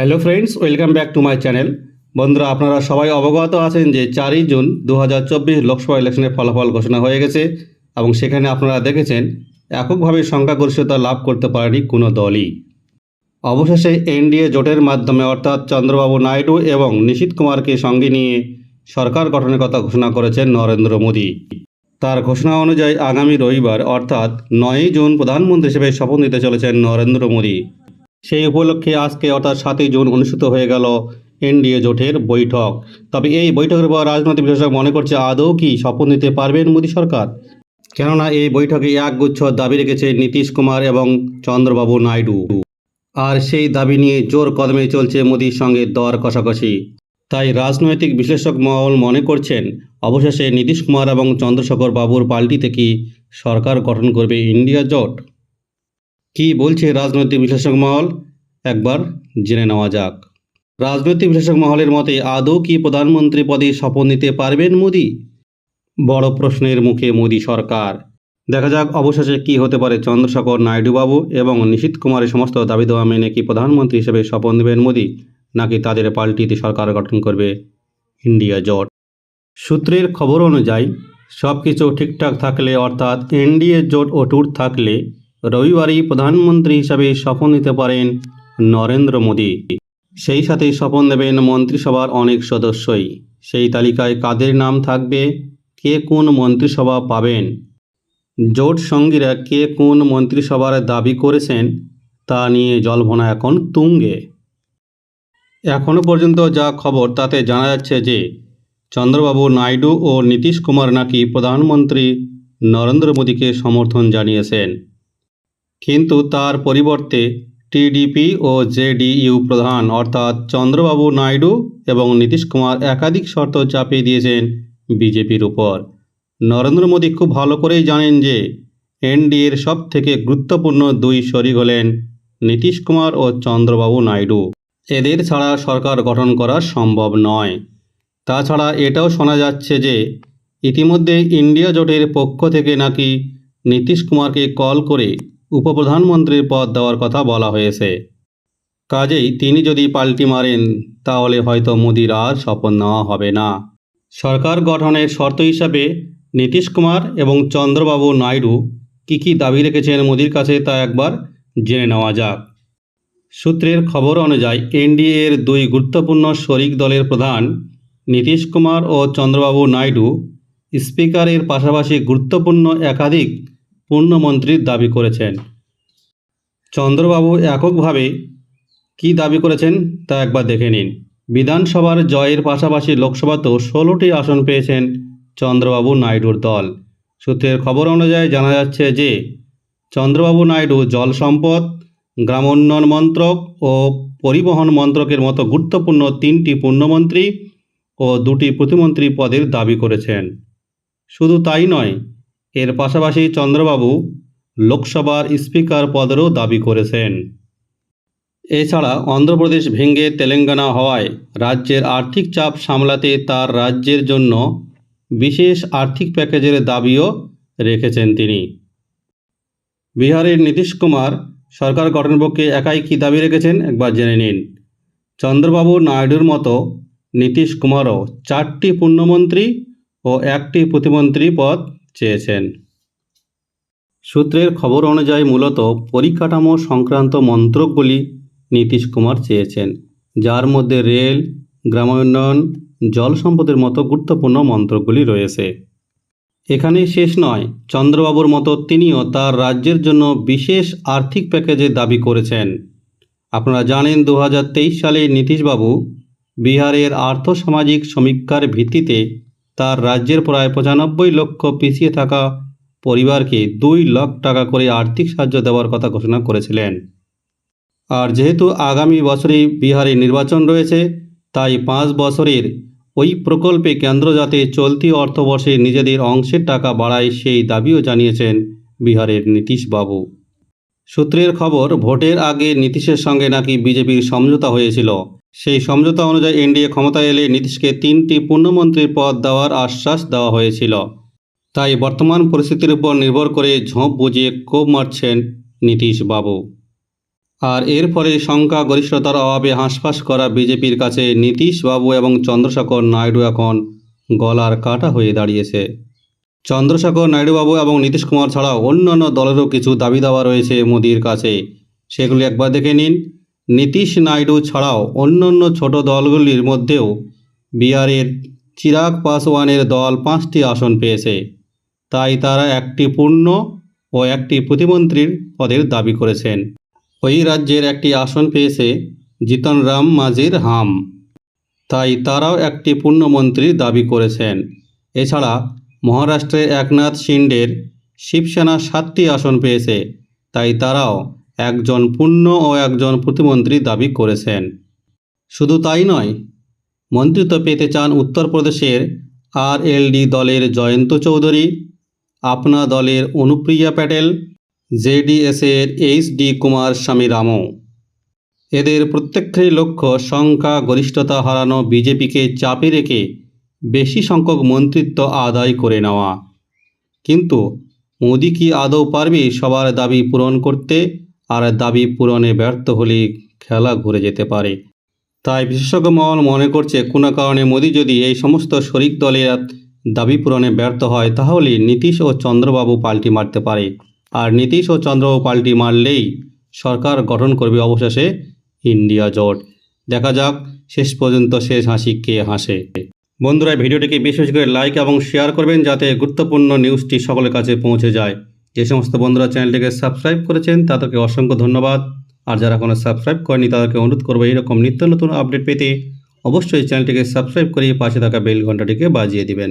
Hello friends welcome back to my channel বন্ধুরা, আপনারা সবাই অবগত আছেন যে চারই জুন দু হাজার চব্বিশ লোকসভা ইলেকশনের ফলাফল ঘোষণা হয়ে গেছে এবং সেখানে আপনারা দেখেছেন, এককভাবে সংখ্যাগরিষ্ঠতা লাভ করতে পারেনি কোনো দলই। অবশেষে এনডিএ জোটের মাধ্যমে অর্থাৎ চন্দ্রবাবু নাইডু এবং নিশীত কুমারকে সঙ্গে নিয়ে সরকার গঠনের কথা ঘোষণা করেছেন নরেন্দ্র মোদী। তার ঘোষণা অনুযায়ী আগামী রবিবার, অর্থাৎ নয়ই জুন প্রধানমন্ত্রী হিসেবে শপথ নিতে চলেছেন নরেন্দ্র মোদী। সেই উপলক্ষে আজকে, অর্থাৎ সাতই জুন অনুষ্ঠিত হয়ে গেল এনডিএ জোটের বৈঠক। তবে এই বৈঠকের পর রাজনৈতিক বিশেষজ্ঞ মনে করছে আদৌ কি শপথ নিতে পারবেন মোদী সরকার? কেননা এই বৈঠকে একগুচ্ছ দাবি রেখেছে নীতিশ কুমার এবং চন্দ্রবাবু নাইডু। আর সেই দাবি নিয়ে জোর কদমে চলছে মোদীর সঙ্গে দর কষাকষি। তাই রাজনৈতিক বিশ্লেষক মহল মনে করছেন, অবশেষে নীতিশ কুমার এবং চন্দ্রশেখর বাবুর পাল্টিতে কি সরকার গঠন করবে ইন্ডিয়া জোট? কি বলছে রাজনৈতিক বিশ্লেষক মহল? একবার জেনে নেওয়া যাক। রাজনৈতিক বিশ্লেষক মহলের মতে, আদৌ কি প্রধানমন্ত্রী পদে শপথ নিতে পারবেন মোদি? বড় প্রশ্নের মুখে মোদি সরকার। দেখা যাক অবশেষে কি হতে পারে চন্দ্রশেখর নাইডুবাবু এবং নিশীত কুমারের সমস্ত দাবি দেওয়া মেনে কি প্রধানমন্ত্রী হিসেবে শপথ নেবেন মোদি, নাকি তাদের পাল্টিতে সরকার গঠন করবে ইন্ডিয়া জোট? সূত্রের খবর অনুযায়ী সব কিছু ঠিকঠাক থাকলে, অর্থাৎ এনডিএ জোট ও ট্যুর থাকলে রবিবারই প্রধানমন্ত্রী হিসাবে শপথ নিতে পারেন নরেন্দ্র মোদী। সেই সাথে শপথ নেবেন মন্ত্রিসভার অনেক সদস্যই। সেই তালিকায় কাদের নাম থাকবে? কে কোন মন্ত্রিসভা পাবেন? জোট সঙ্গীরা কে কোন মন্ত্রিসভার দাবি করেছেন? তা নিয়ে জল্পনা এখন তুঙ্গে। এখনও পর্যন্ত যা খবর তাতে জানা যাচ্ছে যে, চন্দ্রবাবু নাইডু ও নীতিশ কুমার নাকি প্রধানমন্ত্রী নরেন্দ্র মোদীকে সমর্থন জানিয়েছেন। কিন্তু তার পরিবর্তে টিডিপি ও জেডিইউ প্রধান অর্থাৎ চন্দ্রবাবু নাইডু এবং নীতিশ কুমার একাধিক শর্ত চাপিয়ে দিয়েছেন বিজেপির উপর। নরেন্দ্র মোদী খুব ভালো করেই জানেন যে এনডিএর সব থেকে গুরুত্বপূর্ণ দুই শরিক হলেন নীতিশ কুমার ও চন্দ্রবাবু নাইডু। এদের ছাড়া সরকার গঠন করা সম্ভব নয়। তাছাড়া এটাও শোনা যাচ্ছে যে ইতিমধ্যে ইন্ডিয়া জোটের পক্ষ থেকে নাকি নীতিশ কুমারকে কল করে উপপ্রধানমন্ত্রীর পদ দেওয়ার কথা বলা হয়েছে। কাজেই তিনি যদি পাল্টি মারেন, তাহলে হয়তো মোদির আর শপথ নেওয়া হবে না। সরকার গঠনের শর্ত হিসাবে নীতিশ কুমার এবং চন্দ্রবাবু নাইডু কী কী দাবি রেখেছেন মোদির কাছে তা একবার জেনে নেওয়া যাক। সূত্রের খবর অনুযায়ী এনডিএর দুই গুরুত্বপূর্ণ শরিক দলের প্রধান নীতিশ কুমার ও চন্দ্রবাবু নাইডু স্পিকারের পাশাপাশি গুরুত্বপূর্ণ একাধিক পূর্ণমন্ত্রীর দাবি করেছেন। চন্দ্রবাবু এককভাবে কি দাবি করেছেন তা একবার দেখে নিন। বিধানসভার জয়ের পাশাপাশি লোকসভাতেও ষোলোটি আসন পেয়েছেন চন্দ্রবাবু নাইডুর দল। সূত্রের খবর অনুযায়ী জানা যাচ্ছে যে, চন্দ্রবাবু নাইডু জল সম্পদ, গ্রামোন্নয়ন মন্ত্রক ও পরিবহন মন্ত্রকের মতো গুরুত্বপূর্ণ তিনটি পূর্ণমন্ত্রী ও দুটি প্রতিমন্ত্রী পদের দাবি করেছেন। শুধু তাই নয় এর পাশাপাশি চন্দ্রবাবু লোকসভার স্পিকার পদেরও দাবি করেছেন। এছাড়া অন্ধ্রপ্রদেশ ভেঙে তেলেঙ্গানা হওয়ায় রাজ্যের আর্থিক চাপ সামলাতে তার রাজ্যের জন্য বিশেষ আর্থিক প্যাকেজের দাবিও রেখেছেন তিনি। বিহারের নীতিশ কুমার সরকার গঠনের পক্ষে একাই কী দাবি রেখেছেন একবার জেনে নিন। চন্দ্রবাবু নাইডুর মতো নীতিশ কুমারও চারটি পূর্ণমন্ত্রী ও একটি প্রতিমন্ত্রী পদ চেয়েছেন। সূত্রের খবর অনুযায়ী মূলত পরিকাঠামো সংক্রান্ত মন্ত্রকগুলি নীতিশ কুমার চেয়েছেন, যার মধ্যে রেল, গ্রামোন্নয়ন, জল সম্পদের মতো গুরুত্বপূর্ণ মন্ত্রকগুলি রয়েছে। এখানেই শেষ নয়, চন্দ্রবাবুর মতো তিনিও তার রাজ্যের জন্য বিশেষ আর্থিক প্যাকেজের দাবি করেছেন। আপনারা জানেন দু হাজার তেইশ সালে নীতিশবাবু বিহারের আর্থসামাজিক সমীক্ষার ভিত্তিতে তার রাজ্যের প্রায় পঁচানব্বই লক্ষ পিছিয়ে থাকা পরিবারকে দুই লাখ টাকা করে আর্থিক সাহায্য দেওয়ার কথা ঘোষণা করেছিলেন। আর যেহেতু আগামী বছরেই বিহারে নির্বাচন রয়েছে, তাই পাঁচ বছরের ওই প্রকল্পে কেন্দ্র যাতে চলতি অর্থবর্ষে নিজেদের অংশের টাকা বাড়ায় সেই দাবিও জানিয়েছেন বিহারের নীতিশবাবু। সূত্রের খবর, ভোটের আগে নীতিশের সঙ্গে নাকি বিজেপির সমঝোতা হয়েছিল। সেই সমঝোতা অনুযায়ী এনডিএ ক্ষমতায় এলে নীতিশকে তিনটি পূর্ণমন্ত্রীর পদ দেওয়ার আশ্বাস দেওয়া হয়েছিল। তাই বর্তমান পরিস্থিতির উপর নির্ভর করে ঝোঁপ বুঝিয়ে কোপ মারছেন নীতিশবাবু। আর এর ফলে সংখ্যাগরিষ্ঠতার অভাবে হাঁসফাঁস করা বিজেপির কাছে নীতিশবাবু এবং চন্দ্রশেখর নাইডু এখন গলার কাটা হয়ে দাঁড়িয়েছে। চন্দ্রশেখর নাইডুবাবু এবং নীতিশ কুমার ছাড়াও অন্যান্য দলেরও কিছু দাবি দাওয়া রয়েছে মোদির কাছে। সেগুলি একবার দেখে নিন। নীতিশ নাইডু ছাড়াও অন্যান্য ছোট দলগুলির মধ্যেও বিহারের চিরাগ পাসওয়ানের দল পাঁচটি আসন পেয়েছে। তাই তারা একটি পূর্ণ ও একটি প্রতিমন্ত্রীর পদের দাবি করেছেন। ওই রাজ্যের একটি আসন পেয়েছে জিতন রাম মাঝির হাম। তাই তারাও একটি পূর্ণমন্ত্রীর দাবি করেছেন। এছাড়া মহারাষ্ট্রে একনাথ শিন্ডের শিবসেনা সাতটি আসন পেয়েছে। তাই তারাও একজন পূর্ণ ও একজন প্রতিমন্ত্রী দাবি করেছেন। শুধু তাই নয়, মন্ত্রিত্ব পেতে চান উত্তরপ্রদেশের আরএলডি দলের জয়ন্ত চৌধুরী, আপনা দলের অনুপ্রিয়া প্যাটেল জেডিএসের এইচ ডি কুমার স্বামী রামও। এদের প্রত্যেকেরই লক্ষ্য সংখ্যা গরিষ্ঠতা হারানো বিজেপিকে চাপে রেখে বেশি সংখ্যক মন্ত্রিত্ব আদায় করে নেওয়া। কিন্তু মোদি কি আদৌ পারবে সবার দাবি পূরণ করতে? আর দাবি পূরণে ব্যর্থ হলে খেলা ঘুরে যেতে পারে। তাই বিশেষজ্ঞ মহল মনে করছে, কোনো কারণে মোদি যদি এই সমস্ত শরিক দলের দাবি পূরণে ব্যর্থ হয়, তাহলে নীতিশ ও চন্দ্রবাবু পাল্টি মারতে পারে। আর নীতিশ ও চন্দ্রবাবু পাল্টি মারলেই সরকার গঠন করবে অবশেষে ইন্ডিয়া জোট। দেখা যাক, শেষ পর্যন্ত শেষ হাসি কে হাসে। বন্ধুরা ভিডিওটিকে বেশি বেশি করে লাইক এবং শেয়ার করবেন যাতে গুরুত্বপূর্ণ নিউজটি সকলের কাছে পৌঁছে যায়। যে সমস্ত বন্ধুরা চ্যানেলটিকে সাবস্ক্রাইব করেছেন, তাদেরকে অসংখ্য ধন্যবাদ। আর যারা কোনো সাবস্ক্রাইব করেনি তাদেরকে অনুরোধ করব এরকম নিত্য নতুন আপডেট পেতে অবশ্যই চ্যানেলটিকে সাবস্ক্রাইব করে পাশে থাকা বেল ঘন্টাটিকে বাজিয়ে দিবেন।